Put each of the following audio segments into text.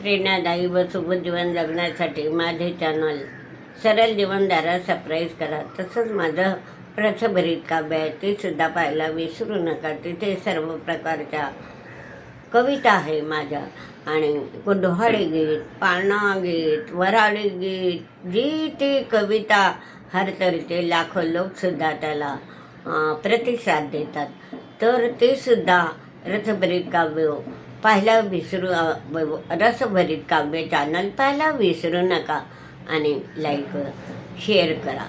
प्रेरणादायी व सुबोध जीवन जगण्यासाठी माझे चॅनल सरळ जीवनधारा सबस्क्राईब करा. तसंच माझं प्रथभरीत काव्य आहे ते सुद्धा पाहायला विसरू नका. तिथे सर्व प्रकारच्या कविता आहे माझ्या. आणि डोहाळे गीत पाळणा गीत वराळी गीत जी ती कविता हरतरीचे लाखो लोकसुद्धा त्याला प्रतिसाद देतात. तर ते सुद्धा रथभरीत काव्य पाहायला विसरू अं, रसभरीत काव्य चॅनल पाहायला विसरू नका आणि लाईक शेअर करा.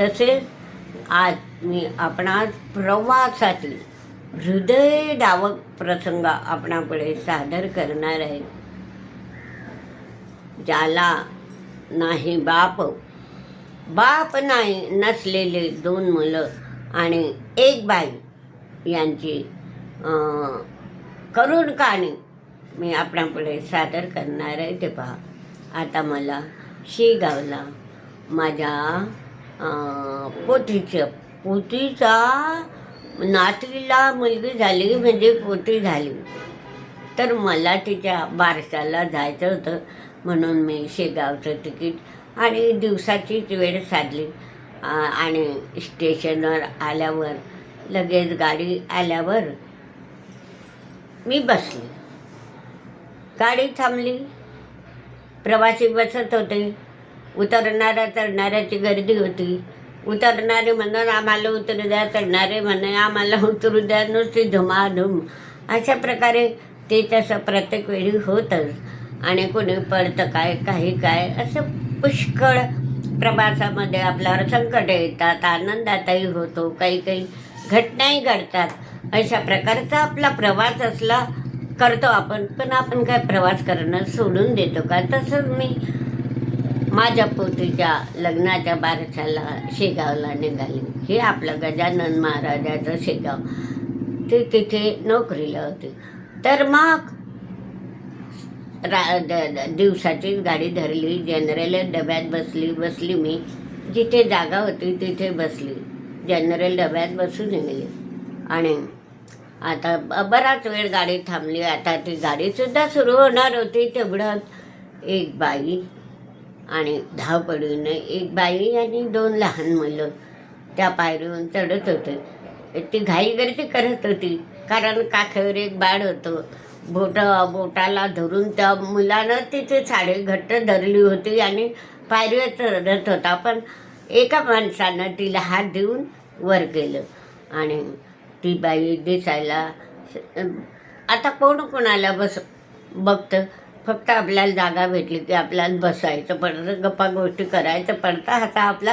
तसेच आज मी आपणास प्रवासातील हृदयदावक प्रसंग आपणापुढे सादर करणार आहे. ज्याला नाही बाप बाप नाही नसलेले दोन मुलं आणि एक बाई यांची करून काणी. कहाणी मी आपणापुढे सादर करणार आहे ते पहा. आता मला शेगावला माझ्या पोतीचं पोतीचा नातीला मुलगी झाली म्हणजे पोती झाली. तर मला तिच्या बारशाला जायचं होतं. म्हणून मी शेगावचं तिकीट आणि दिवसाचीच वेळ साधली. आणि स्टेशनवर आल्यावर लगेच गाडी आल्यावर मी बसली. गाडी थांबली. प्रवासी बसत होते. उतरणाऱ्या चढणाऱ्याची गर्दी होती. उतरणारे म्हणून आम्हाला उतरू द्या चढणारे म्हणे आम्हाला उतरू द्या नुसती धुमाधूम. अशा प्रकारे ते तसं प्रत्येक वेळी होतच. आणि कोणी पडतं काय काही काय असं पुष्कळ प्रवासामध्ये आपल्यावर संकट येतात आनंदातही होतो. काही काही घटनाही घडतात. अशा प्रकारचा आपला प्रवास असला करतो आपण. पण आपण काय प्रवास करणं सोडून देतो का? तसंच मी माझ्या पोतीच्या लग्नाच्या बारशाला शेगावला निघाली. हे आपलं गजानन महाराजाचं शेगाव. ते तिथे नोकरीला होते. तर मग रा द- दिवसाचीच गाडी धरली. जनरल डब्यात बसली. बसली मी. जिथे जागा होती तिथे बसली. जनरल डब्यात बसून गेली आणि आता बराच वेळ गाडी थांबली. आता ती गाडीसुद्धा सुरू होणार होती तेवढ्यात एक बाई आणि धावपडीने एक बाई आणि दोन लहान मुलं त्या पायरीहून चढत होते. ती घाईगर्दी करत होती. कारण काखेवर एक बाळ होतं. बोट बोटाला धरून त्या मुलानं तिथे साडी घट्ट धरली होती आणि पायरीवर चढत होता. पण एका माणसानं तिला हात देऊन वर केलं. आणि ती बाई दिसायला आता कोण कोणाला बस बघतं? फक्त आपल्याला जागा भेटली की आपल्याला बसायचं पडतं गप्पा गोष्टी करायचं पडतं हाचा आपला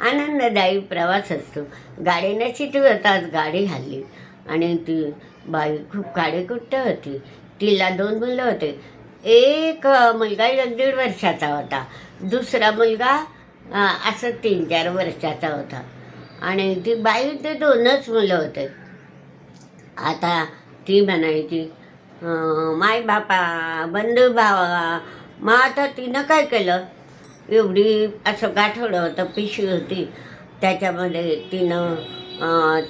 आनंददायी प्रवास असतो. गाडीने होताच गाडी हल्ली. आणि ती बाई खूप काळीकुट्ट होती. तिला दोन मुलं होते. एक मुलगा एक दीड वर्षाचा होता. दुसरा मुलगा असं तीन चार वर्षाचा होता. आणि ती बाई ते दोनच मुलं होते. आता ती म्हणायची माय बापा बंधू भावा मग आता तिनं काय केलं? एवढी असं गाठवलं होतं पिशवी होती. त्याच्यामध्ये तिनं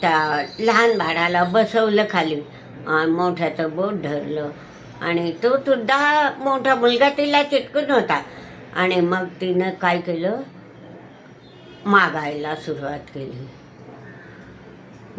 त्या लहान भाडाला बसवलं खाली मोठ्याचं बोट धरलं. आणि तो सुद्धा मोठा मुलगा तिला चिटकून होता. आणि मग तिनं काय केलं? मागायला सुरुवात केली.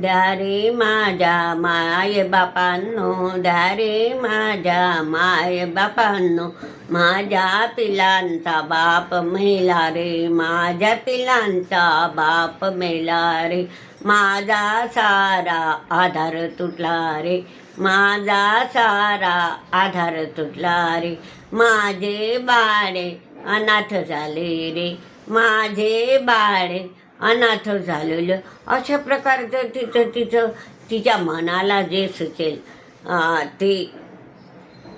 द्या रे माझ्या माय बापांनो द्या रे माझ्या माय बापांनो माझ्या पिलांचा बाप मेला रे माझ्या पिलांचा बाप मेला रे माझा सारा आधार तुटला रे माझा सारा आधार तुटला रे माझे बाळे अनाथ झाले रे माझे बाळे अनाथ झालेलं. अशा प्रकारचं तिचं तिचं तिच्या मनाला जे सुचेल ते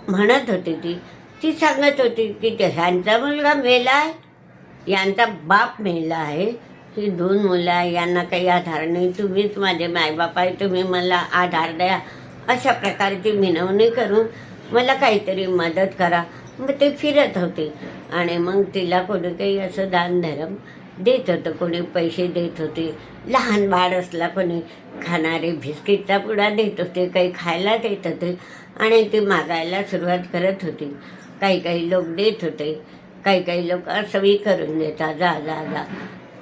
म्हणत होती ती. ती सांगत होती की ह्यांचा मुलगा मेला आहे यांचा बाप मेला आहे. ही दोन मुलं आहे यांना काही आधार नाही. तुम्हीच माझे मायबाप आहे तुम्ही मला आधार द्या. अशा प्रकारची विनवणी करून मला काहीतरी मदत करा. मग ते फिरत होते आणि मग तिला कोणी काही असं दानधर्म देत होतं कोणी पैसे देत होते. लहान बाळ असला कोणी खाणारे बिस्किटचा पुडा देत होते काही खायला देत होते आणि ती मागायला सुरुवात करत होती. काही काही लोक देत होते काही काही लोक असंही करून देतात जा जा जा.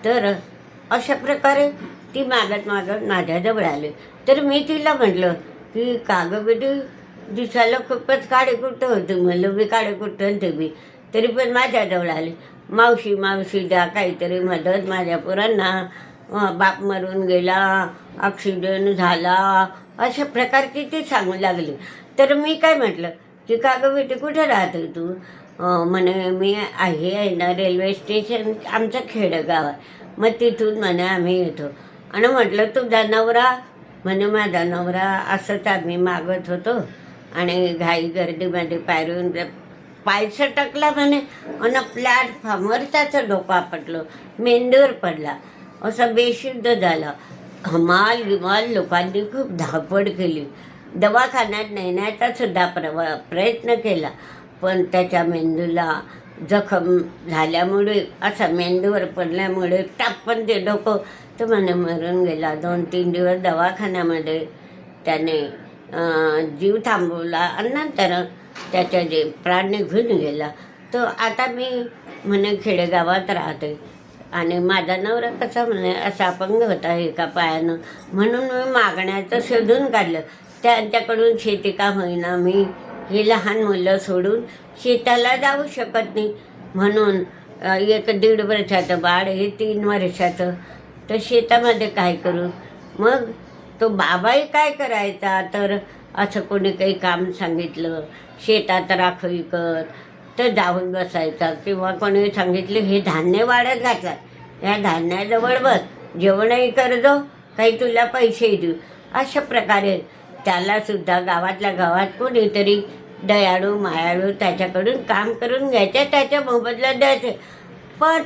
तर अशा प्रकारे ती मागत मागत माझ्याजवळ आली. तर मी तिला म्हटलं की कागं दिसायला खूपच काडेकुट्ट होते म्हणलं मी काडेकुट्ट होते मी तरी पण माझ्याजवळ आली. मावशी मावशी द्या काहीतरी मदत माझ्या पोरांना बाप मरून गेला ॲक्सिडेंट झाला अशा प्रकारची ती सांगू लागली. तर मी काय म्हटलं की का गं बेटी कुठे राहते तू? म्हणे मी आहे आहे ना रेल्वे स्टेशन आमचं खेडेगाव आहे. मग तिथून म्हणे आम्ही येतो. आणि म्हटलं तुझा नवरा? म्हणे माझा नवरा असंच आम्ही मागत होतो आणि घाई गर्दीमध्ये पायरून पायसा टाकला म्हणे. आणि प्लॅटफॉर्मवर त्याचं डोकं पटलं मेंदूवर पडला. असं बेशुद्ध झालं. हमाल गिमाल लोकांनी खूप धापड केली. दवाखान्यात नेण्याचा सुद्धा प्रवा प्रयत्न केला. पण त्याच्या मेंदूला जखम झाल्यामुळे असं मेंदूवर पडल्यामुळे टापण ते डोकं तर म्हणे मरून गेला. दोन तीन दिवस दवाखान्यामध्ये त्याने जीव थांबवला. आणि नंतर त्याच्या जे प्राण निघून गेला. तर आता मी म्हणे खेडेगावात राहते आणि माझा नवरा कसा म्हणे असा अपंग होता एका पायानं. म्हणून मी मागण्याचं शोधून काढलं. त्यांच्याकडून शेती का होईना मी हे लहान मुलं सोडून शेताला जाऊ शकत नाही. म्हणून एक दीड वर्षाचं बाळ हे तीन वर्षाचं. तर शेतामध्ये काय करू? मग तो बाबाही काय करायचा? तर असं कोणी काही काम सांगितलं शेतात राखवी कर तर जाऊन बसायचा. किंवा कोणी सांगितलं हे धान्य वाढत घातला या धान्याजवळ बस. जेवणही करजो काही तुला पैसेही देऊ. अशा प्रकारे त्याला सुद्धा गावातल्या गावात कोणीतरी दयाळू मायाळू त्याच्याकडून काम करून घ्यायचे त्याच्या मोबदला द्यायचे. पण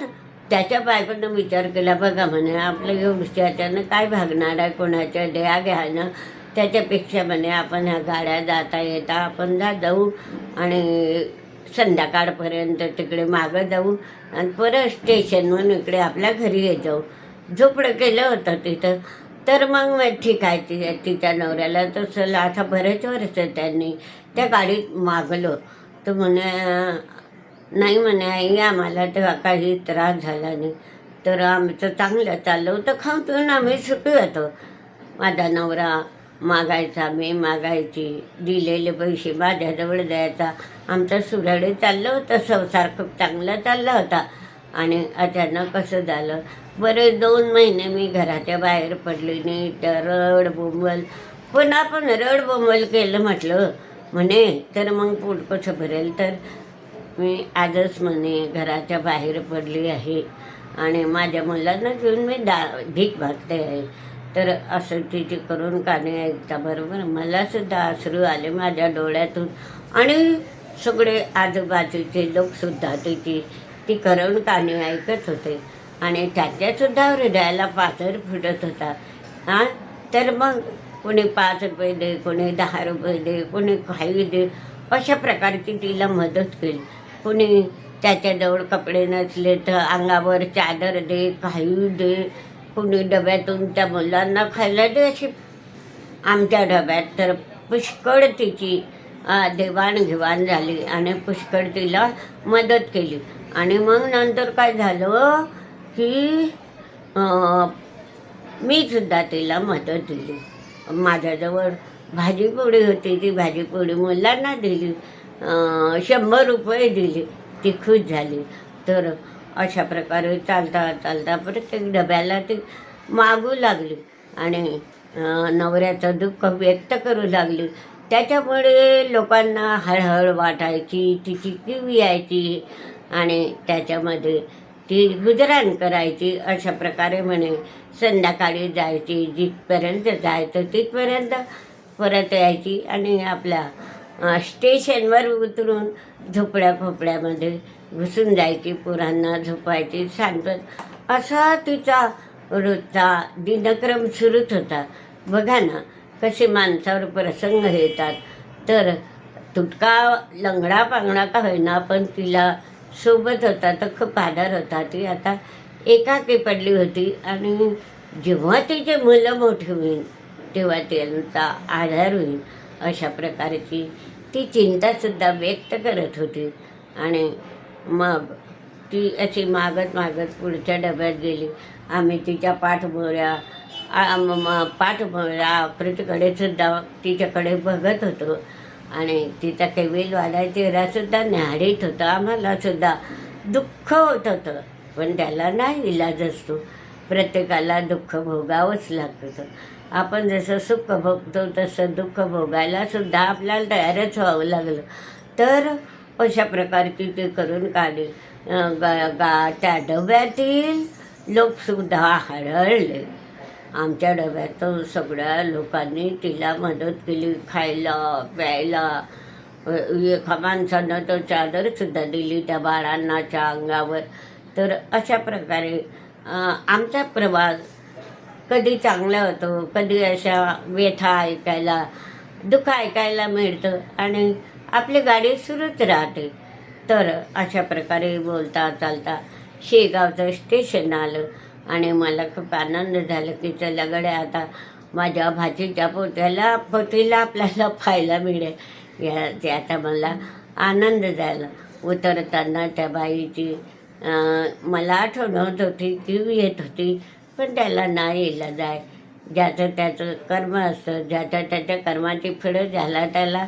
त्याच्या बायकोनं विचार केला बघा म्हणे आपलं एवढ्याच्यानं काय भागणार आहे? कोणाच्या दया घ्यायनं? त्याच्यापेक्षा म्हणे आपण ह्या गाड्या जाता येता आपण जा जाऊ. आणि संध्याकाळपर्यंत तिकडे मागं जाऊ. आणि परत स्टेशनवरून इकडे आपल्या घरी येत जाऊ. झोपडं केलं होतं तिथं. तर मग मग ठीक आहे ती तिच्या नवऱ्याला तसं आता बरेच वर्ष त्यांनी त्या गाडीत मागलं. तर म्हणे नाही म्हणे आई आम्हाला तेव्हा काही त्रास झाला नाही. तर आमचं चांगलं चाललं होतं. खाऊन पिऊन आम्ही सुखी होतो. माझा नवरा मागायचा मी मागायची दिलेले पैसे माझ्याजवळ द्यायचा. आमचं सुरळीत चाललं होतं संसार खूप चांगला चालला होता. आणि अचानक कसं झालं. बरे दोन महिने मी घराच्या बाहेर पडले नाही तर रडबोंबल पुन्हा पण रड रडबोंबल केलं म्हटलं. म्हणे तर मग पोट कसं भरेल तर? मी आजच म्हणे घराच्या बाहेर पडली आहे. आणि माझ्या मुलांना घेऊन मी दा भीक भागते आहे. तर असं तिची करून गाणे ऐकता बरोबर. मलासुद्धा आसरू अश्रू आले माझ्या डोळ्यातून. आणि सगळे आजूबाजूचे लोकसुद्धा तिची ती करून गाणे ऐकत होते. आणि त्याच्यासुद्धा हृदयाला पाथर फुटत होता. हां? तर मग कोणी पाच रुपये दे कोणी दहा रुपये दे कोणी काही दे अशा प्रकारची तिला मदत केली. कोणी त्याच्याजवळ कपडे नसले तर अंगावर चादर दे काही दे कोणी डब्यातून त्या मुलांना खायला द्यायची? आमच्या डब्यात तर पुष्कळ तिची देवाणघेवाण झाली आणि पुष्कळ तिला मदत केली. आणि मग नंतर काय झालं हो? की मीसुद्धा मी सुद्धा तिला मदत दिली. माझ्याजवळ भाजीपोळी होती ती भाजीपोळी मुलांना दिली. शंभर रुपये दिली. ती खुश झाली. तर अशा प्रकारे चालता चालता प्रत्येक डब्याला ती मागू लागली. आणि नवऱ्याचं दुःख व्यक्त करू लागली. त्याच्यामुळे लोकांना हळहळ वाटायची तिची किव यायची आणि त्याच्यामध्ये ती गुजराण करायची अशा प्रकारे म्हणे. संध्याकाळी जायची जिथपर्यंत जायचं तिथपर्यंत परत यायची आणि आपल्या स्टेशनवर उतरून झोपड्या फोपड्यामध्ये घुसून जायची पोरांना झोपायची सांगत असा तिचा रोजचा दिनक्रम सुरूच होता. बघा ना कसे माणसावर प्रसंग येतात. तर तुटका लंगडा पांगडा का होईना पण तिला सोबत होता तर खूप आधार होता. ती आता एकाकी पडली होती आणि जेव्हा तिचे मुलं मोठी होईल तेव्हा त्यांचा आधार होईल. अशा प्रकारची ती चिंतासुद्धा व्यक्त करत होती. आणि मग ती अशी मागत मागत पुढच्या डब्यात गेली. आम्ही तिच्या पाठमोऱ्या पाठमोऱ्या आकृतीकडे सुद्धा तिच्याकडे बघत होतो. आणि तिचा केविलवाला चेहरासुद्धा न्याहाळीत होता. आम्हाला सुद्धा दुःख होत होतं. पण त्याला नाही इलाज असतो. प्रत्येकाला दुःख भोगावंच लागतं आपण जसं सुख भोगतो तसं दुःख भोगायला सुद्धा आपल्याला तयारच व्हावं लागलं. तर अशा प्रकारची ते करून काढली. गा गा त्या डब्यातील लोकसुद्धा हळहळले आमच्या डब्यात सगळ्या लोकांनी तिला मदत केली खायला प्यायला. एका माणसानं तर चादरसुद्धा दिली त्या बाळांनाच्या अंगावर. तर अशा प्रकारे आमचा प्रवास कधी चांगला होतो कधी अशा व्यथा ऐकायला दुःख ऐकायला मिळतं आणि आपली गाडी सुरूच राहते. तर अशा प्रकारे बोलता चालता शेगावचं स्टेशन आलं आणि मला खूप आनंद झाला की चला गड्या आता माझ्या भाजीच्या पोत्याला पोतीला आपल्याला पाहायला मिळेल. या त्याचा मला आनंद झाला. उतरताना त्या बाईची मला आठवण होत होती ती येत होती. पण त्याला नाही इलाज जाय ज्याचं त्याचं कर्म असतं ज्याच्या त्याच्या कर्माची फळं ज्याला त्याला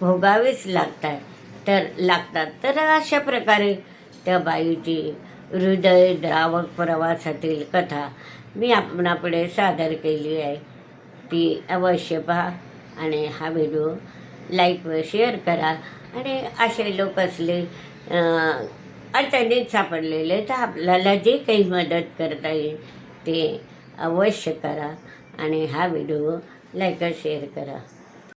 भोगावीच लागतात. तर लागतात. तर अशा प्रकारे त्या बाईची हृदय द्रावक प्रवासातील कथा मी आपणापुढे सादर केली आहे. ती अवश्य पहा आणि हा व्हिडिओ लाईक व शेअर करा. आणि असे लोक असले अडचणीत सापडलेले तर आपल्याला जे काही मदत करता येईल ते अवश्य करा आणि हा व्हिडिओ लाईक शेअर करा.